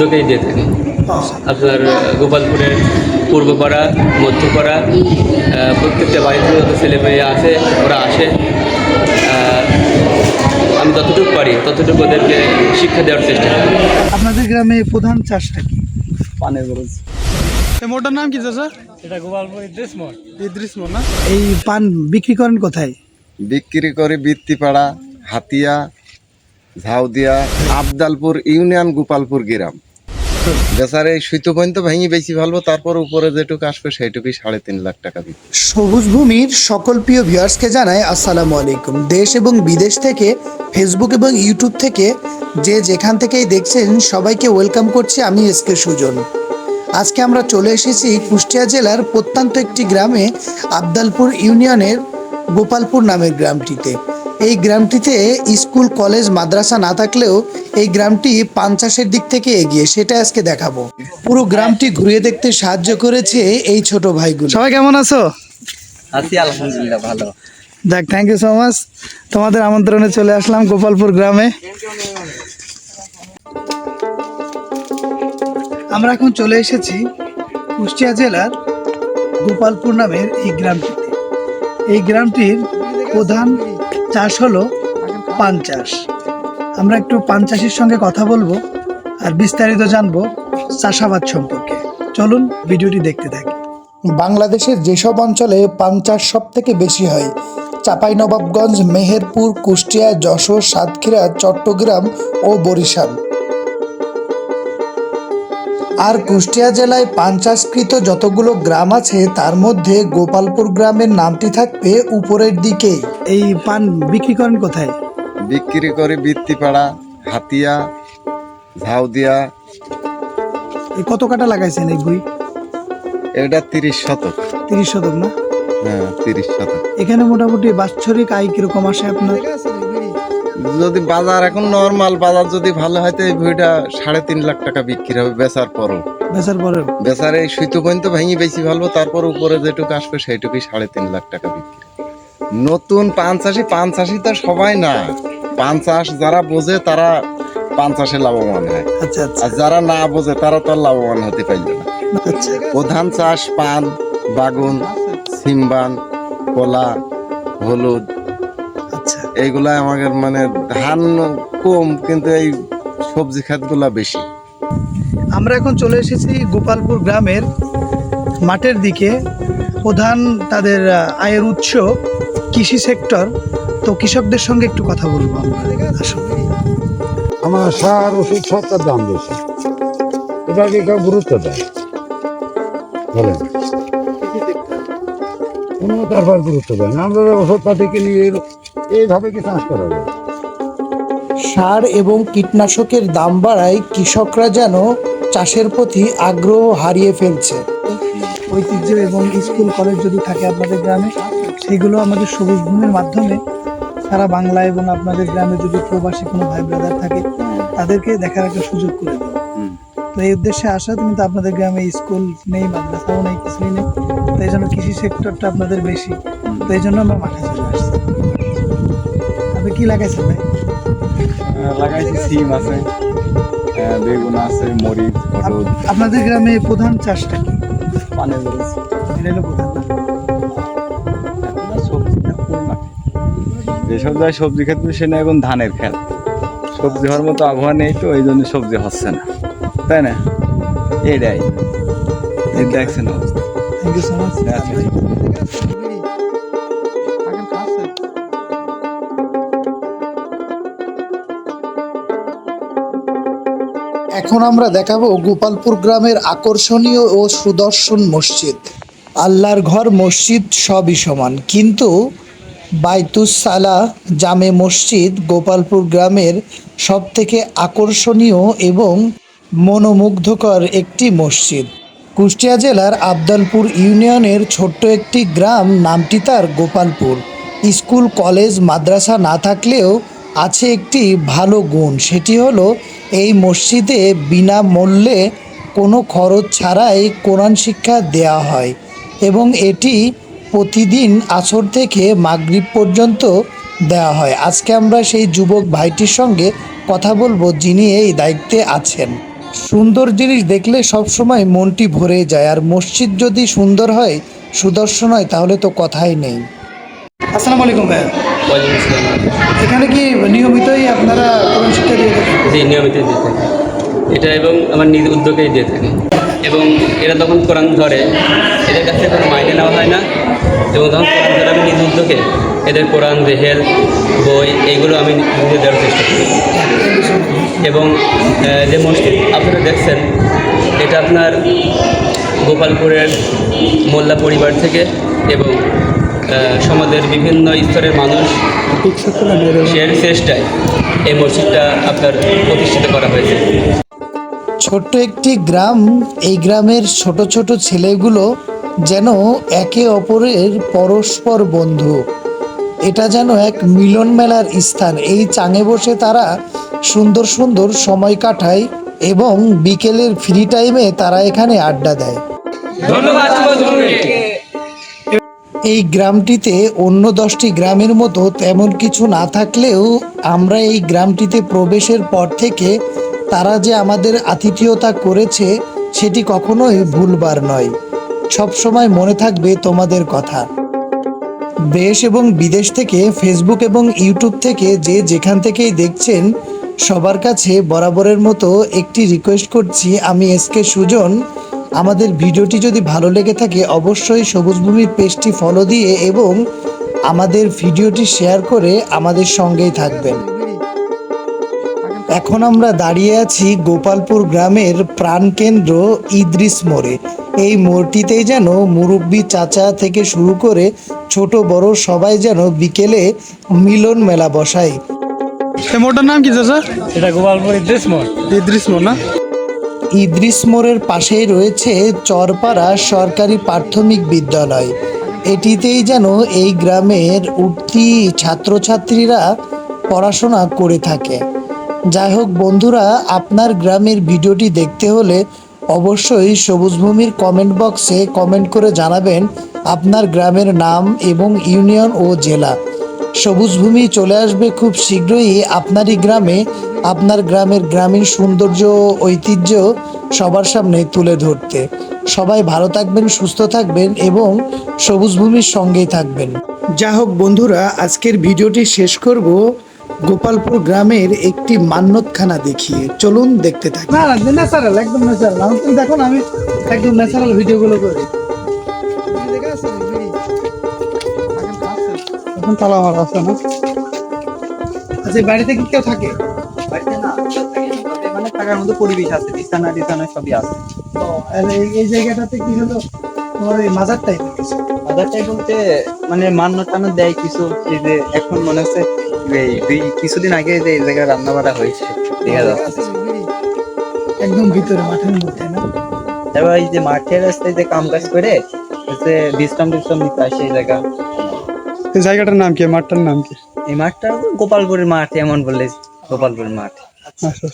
উদ্যোগেই দিয়ে থাকি। আপনার গোপালপুরের পূর্বপাড়া মধ্যপাড়া প্রত্যেকটা বাড়িতে যত ছেলে মেয়ে আছে ওরা আসে আমি যতটুকু পারি ততটুকু ওদেরকে শিক্ষা দেওয়ার চেষ্টা করি। আপনাদের গ্রামে প্রধান চাষটা কি? পানের এই মোটার নাম কি চাষা এটা গোপালপুর ইদ্রিস মোড়। ইদ্রিস মোড় না? এই পান বিক্রি করেন কোথায়? বিক্রি করে বৃত্তিপাড়া হাতিয়া ঝাউদিয়া আবদালপুর ইউনিয়ন গোপালপুর গ্রাম। বেচারে সুতো পর্যন্ত ভেঙে বেশি ভালো তারপর উপরে যেটুকু আসবে সেইটুকুই সাড়ে তিন লাখ টাকা বিক্রি সবুজ ভূমির সকল প্রিয় ভিউয়ার্সকে জানাই আসসালামু আলাইকুম। দেশ এবং বিদেশ থেকে, ফেসবুক এবং ইউটিউব থেকে যে যেখান থেকেই দেখছেন, সবাইকে ওয়েলকাম করছি আমি এস কে সুজন। আজকে আমরা চলে এসেছি কুষ্টিয়া জেলার প্রত্যন্ত একটি গ্রামে, আবদালপুর ইউনিয়নের গোপালপুর নামের গ্রামটিতে। এই গ্রামটিতে স্কুল কলেজ মাদ্রাসা না থাকলেও এই গ্রামটি পান চাষের দিক থেকে এগিয়ে সেটা আজকে দেখাবো। পুরো গ্রামটি ঘুরিয়ে দেখতে সাহায্য করেছে এই ছোট ভাইগুলো। সবাই কেমন আছো? আছি আলহামদুলিল্লাহ ভালো। যাক থ্যাংক ইউ সো মাচ তোমাদের আমন্ত্রণে চলে আসলাম গোপালপুর গ্রামে। আমরা এখন চলে এসেছি কুষ্টিয়া জেলার গোপালপুর নামের এই গ্রামটিতে। এই গ্রামটির প্রধান চাষ হলো পান চাষ। আমরা একটু পান চাষের সঙ্গে কথা বলব আর বিস্তারিত জানব চাষাবাদ সম্পর্কে। চলুন ভিডিওটি দেখতে থাকি। বাংলাদেশের যেসব অঞ্চলে পান চাষ সব থেকে বেশি হয় চাঁপাইনবাবগঞ্জ মেহেরপুর, কুষ্টিয়া, যশোর, সাতক্ষীরা, চট্টগ্রাম ও বরিশাল। আর কুষ্টিয়া জেলায় পান চাষকৃত যতগুলো গ্রাম আছে তার মধ্যে গোপালপুর গ্রামের নামটি থাকবে উপরের দিকে। এই পান বিক্রি করেন কোথায়? বিক্রি করে বৃত্তিপাড়া হাতিয়া ঝাউদিয়া। এই কত কাটা লাগাইছেন এই বই এটা তিরিশ শতক। তিরিশ শতক না? হ্যাঁ তিরিশ শতক। এখানে মোটামুটি বাৎসরিক আয় কীরকম আসে আপনার? যদি বাজার এখন নর্মাল বাজার যদি ভালো হয় তো এই ভুঁইটা সাড়ে তিন লাখ টাকা বিক্রি হবে বেচার পরও। বেচার পরেও? বেচারে এই সুতো পর্যন্ত ভেঙে বেশি ভালো তারপর উপরে যেটুকু আসবে সেইটুকুই সাড়ে তিন লাখ টাকা বিক্রি। নতুন পান চাষি পান চাষি তো সবাই না। পান চাষ যারা বোঝে তারা পান চাষে লাভবান হয়। আচ্ছা আচ্ছা। আর যারা না বোঝে তারা তো আর লাভবান হতে পারবে না। আচ্ছা। প্রধান চাষ পান বাগুন সিমবান কলা হলুদ এইগুলা আমাদের মানে ধান কম কিন্তু এই সবজি খাতগুলা বেশি। আমরা এখন চলে এসেছি গোপালপুর গ্রামের মাঠের দিকে। প্রধান তাদের আয়ের উৎস কৃষি সেক্টর। তো কৃষকদের সঙ্গে একটু কথা বলব আমরা। আসুন। আমার সার ওষুধ সবটার দাম বেশি। এটাকে কেউ গুরুত্ব দেয়? বলেন। কোনো তারপর গুরুত্ব দেয় না। আমরা ওষুধ পাতি কিনি এই- এইভাবে কি চাষ করা যায় সার এবং কীটনাশকের দাম বাড়ায় কৃষকরা যেন চাষের প্রতি আগ্রহ হারিয়ে ফেলছে। ঐতিহ্য এবং স্কুল কলেজ যদি থাকে আপনাদের গ্রামে সেগুলো আমাদের সবুজ ভূমির মাধ্যমে সারা বাংলা এবং আপনাদের গ্রামে যদি প্রবাসী কোনো ভাই ব্রাদার থাকে তাদেরকে দেখার একটা সুযোগ করে দেবো তো এই উদ্দেশ্যে আসা কিন্তু আপনাদের গ্রামে স্কুল নেই মাদ্রাসাও নেই কিছুই নেই তো এই জন্য কৃষি সেক্টরটা আপনাদের বেশি তো এই জন্য আমরা মাঠে চলে আসছি। আপনি কি লাগাইছেন ভাই? লাগাইছি সিম আছে বেগুন আছে মরিচ হলুদ। আপনাদের গ্রামে প্রধান চাষটা কি? পানের খরচ এটা হলো প্রধান সবজি খাত করি না যেসব জায়গায় সবজি ক্ষেত সে না এখন ধানের খেত। সবজি হওয়ার মতো আবহাওয়া নেই তো এই জন্য সবজি হচ্ছে না। তাই না? এটাই। দেখছেন অবস্থা। থ্যাংক ইউ সো মাচ এখন আমরা দেখাবো গোপালপুর গ্রামের আকর্ষণীয় ও সুদর্শন মসজিদ। আল্লাহর ঘর, মসজিদ সবই সমান। কিন্তু বাইতুস সালা জামে মসজিদ গোপালপুর গ্রামের সব থেকে আকর্ষণীয় এবং মনোমুগ্ধকর একটি মসজিদ। কুষ্টিয়া জেলার আবদালপুর ইউনিয়নের ছোট্ট একটি গ্রাম, নামটি তার গোপালপুর। স্কুল, কলেজ, মাদ্রাসা না থাকলেও আছে একটি ভালো গুণ, সেটি হলো এই মসজিদে বিনামূল্যে কোনো খরচ ছাড়াই কোরআন শিক্ষা দেওয়া হয় এবং এটি প্রতিদিন আসর থেকে মাগরিব পর্যন্ত দেওয়া হয়। আজকে আমরা সেই যুবক ভাইটির সঙ্গে কথা বলব, যিনি এই দায়িত্বে আছেন। সুন্দর জিনিস দেখলে সব সময় মনটি ভরে যায়, আর মসজিদ যদি সুন্দর হয়, সুদর্শন হয়, তাহলে তো কথাই নেই। আসসালামু আলাইকুম ভাই ওয়ালাইকুম আসসালাম। এখানে কি নিয়মিতই আপনারা কোরআন শিক্ষা দিয়ে থাকেন? জি নিয়মিত দিয়ে থাকি। এটা এবং আমার নিজ উদ্যোগেই দিয়ে থাকি। এবং এরা যখন কোরআন ধরে এদের কাছে কোনো মাইনে নেওয়া হয় না। এবং যখন কোরআন ধরে আমি নিজ উদ্যোগে এদের কোরআন রেহেল বই এইগুলো আমি নিজে দেওয়ার চেষ্টা করি। এবং যে মসজিদ আপনারা দেখছেন এটা আপনার গোপালপুরের মোল্লা পরিবার থেকে এবং সমাজের বিভিন্ন স্তরের মানুষ শেয়ার চেষ্টায় এই মসজিদটা আপনার প্রতিষ্ঠিত করা হয়েছে। ছোট্ট একটি গ্রাম এই গ্রামের ছোট ছোট ছেলেগুলো যেন একে অপরের পরস্পর বন্ধু। এটা যেন এক মিলন মেলার স্থান। এই চাঙে বসে তারা সুন্দর সুন্দর সময় কাটায় এবং বিকেলের ফ্রি টাইমে তারা এখানে আড্ডা দেয়। এই গ্রামটিতে অন্য দশটি গ্রামের মতো তেমন কিছু না থাকলেও আমরা এই গ্রামটিতে প্রবেশের পর থেকে তারা যে আমাদের আতিথেয়তা করেছে সেটি কখনোই ভুলবার নয়। সব সময় মনে থাকবে তোমাদের কথা। দেশ এবং বিদেশ থেকে ফেসবুক এবং ইউটিউব থেকে যে যেখান থেকেই দেখছেন, সবার কাছে বরাবরের মতো একটি রিকোয়েস্ট করছি। আমি এসকে সুজন আমাদের ভিডিওটি যদি ভালো লেগে থাকে অবশ্যই সবুজ ভূমির পেজটি ফলো দিয়ে এবং আমাদের ভিডিওটি শেয়ার করে আমাদের সঙ্গেই থাকবেন। এখন আমরা দাঁড়িয়ে আছি গোপালপুর গ্রামের প্রাণকেন্দ্র ইদ্রিস মোড়ে। এই মোড়টিতেই যেন মুরব্বী চাচা থেকে শুরু করে ছোট বড় সবাই যেন বিকেলে মিলন মেলা বসায়। এই মোড়টার নাম কি চাচা? এটা গোপালপুর ইদ্রিস মোড়। ইদ্রিস মোড় না? ইদ্রিস মোড়ের পাশেই রয়েছে চরপাড়া সরকারি প্রাথমিক বিদ্যালয়। এটিতেই যেন এই গ্রামের উঠতি ছাত্রছাত্রীরা পড়াশোনা করে থাকে। যাই হোক বন্ধুরা, আপনার গ্রামের ভিডিওটি দেখতে হলে অবশ্যই সবুজভূমির কমেন্ট বক্সে কমেন্ট করে জানাবেন আপনার গ্রামের নাম এবং ইউনিয়ন ও জেলা। সবুজ ভূমি চলে আসবে খুব শীঘ্রই আপনারই গ্রামে। আপনার গ্রামের গ্রামীণ সৌন্দর্য, ঐতিহ্য সবার সামনে তুলে ধরতে। সবাই ভালো থাকবেন, সুস্থ থাকবেন এবং সবুজ ভূমির সঙ্গেই থাকবেন। যা হোক বন্ধুরা, আজকের ভিডিওটি শেষ করব গোপালপুর গ্রামের একটি মান্যতখানা দেখিয়ে। চলুন দেখতে থাকি। না ন্যাচারাল একদম ন্যাচারাল আমি তুমি দেখো না, আমি একদম ন্যাচারাল ভিডিওগুলো করি। এখন তালা মারা আছে না। আচ্ছা বাড়িতে কি কেউ থাকে? বাড়িতে না মানে থাকার মতো পরিবেশ আছে বিছানা টিছানা সবই আছে। আর এই- জায়গাটাতে কি হলো? তোমার মাজার বলতে মানে মান্য টান্য দেয় কিছু এই যে এখন মনে হচ্ছে এই কিছুদিন আগে যে এই জায়গায় রান্না বাড়া হয়েছে দেখা যাচ্ছে। একদম ভিতরে মাঠের মধ্যে না? এই যে মাঠের রাস্তায় যে কাম কাজ করে হচ্ছে বিশ্রাম টিশ্রাম নিতে আসে এই জায়গা। এই জায়গাটার নাম কি? মাঠটার নাম কি? এই মাঠটা গোপালপুরের মাঠ এমন বললে গোপালপুরের মাঠ। আচ্ছা আচ্ছা।